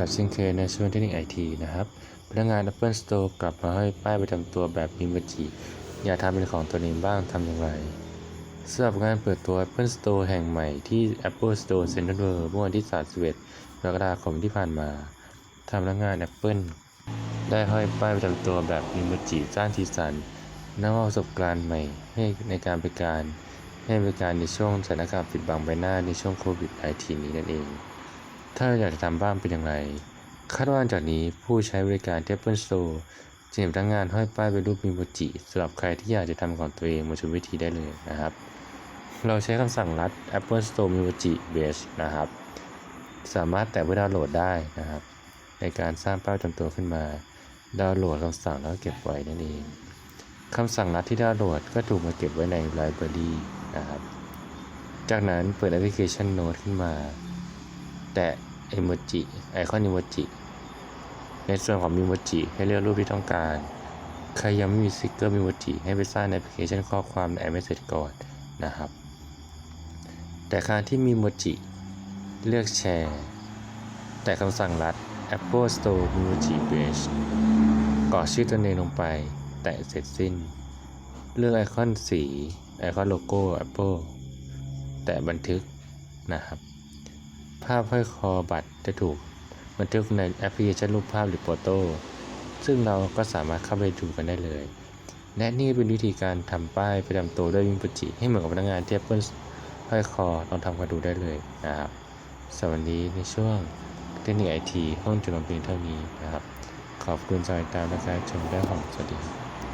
กับเช่นเคยในช่วงเทคนิคไอทีนะครับ พนักงาน Apple Store กลับมาให้ป้ายประจำตัวแบบมิมจิอยากทำเป็นของตัวเองบ้างทำอย่างไรสำหรับงานเปิดตัว Apple Store แห่งใหม่ที่ Apple Store Central World เมื่อวันที่31กรกฎาคมที่ผ่านมาทางพนักงาน Apple ได้ห้อยป้ายประจำตัวแบบมิมจิสร้างสีสันนำเอาประสบการณ์ใหม่ให้ในการบริการให้บริการในช่วงสถานการณ์ปิดบังใบหน้าในช่วงโควิด -19 นี้นั่นเอง ถ้าเราอยากจะทำบ้างเป็นอย่างไร คาดว่าจากนี้ผู้ใช้บริการ t Apple Store จะเห็นพนักงานห้อยป้ายเป็นรูปมิโมจิสำหรับใครที่อยากจะทำของตัวเองมาชมวิธีได้เลยนะครับ เราใช้คำสั่งลัด Apple Store Emoji Base นะครับ สามารถแตะเพื่อดาวน์โหลดได้นะครับ ในการสร้างป้ายจำตัวขึ้นมา ดาวน์โหลดคำสั่งแล้วเก็บไว้นั่นเองคำสั่งลัดที่ดาวน์โหลดก็ถูกมาเก็บไว้ในไลบรารีนะครับ จากนั้นเปิดแอปพลิเคชัน Note ขึ้นมา แตะ Emoji ไอคอน Emoji ในส่วนของ Emoji ให้เลือกรูปที่ต้องการ ใครยังไม่มีสติกเกอร์ Emoji ให้ไปสร้างในแอปพลิเคชันข้อความใน iMessage ก่อนนะครับ แต่การที่มี Emoji เลือกแชร์ แต่คำสั่งลัด Apple Store Emoji Base กรอกชื่อตัวเองลงไป แตะเสร็จสิ้น เลือกไอคอนสี ไอคอนโลโก้ Apple แตะบันทึกนะครับ ภาพห้อยคอบัตรจะถูกบันทึกในแอปพลิเคชันรูปภาพหรือโฟโต้ซึ่งเราก็สามารถเข้าไปดูกันได้เลย และนี่เป็นวิธีการทำป้ายประจำตัวด้วยวิมปุจิ ให้เหมือนกับพนักงานที่ Apple ห้อยคอลองทำกันดูได้เลยนะครับสวันนี้ในช่วงเทคนิคไอทีห้องจุลเพียงเท่านี้นะครับ ขอบคุณสำหรับการติดตามและการชมได้ของสวัสดี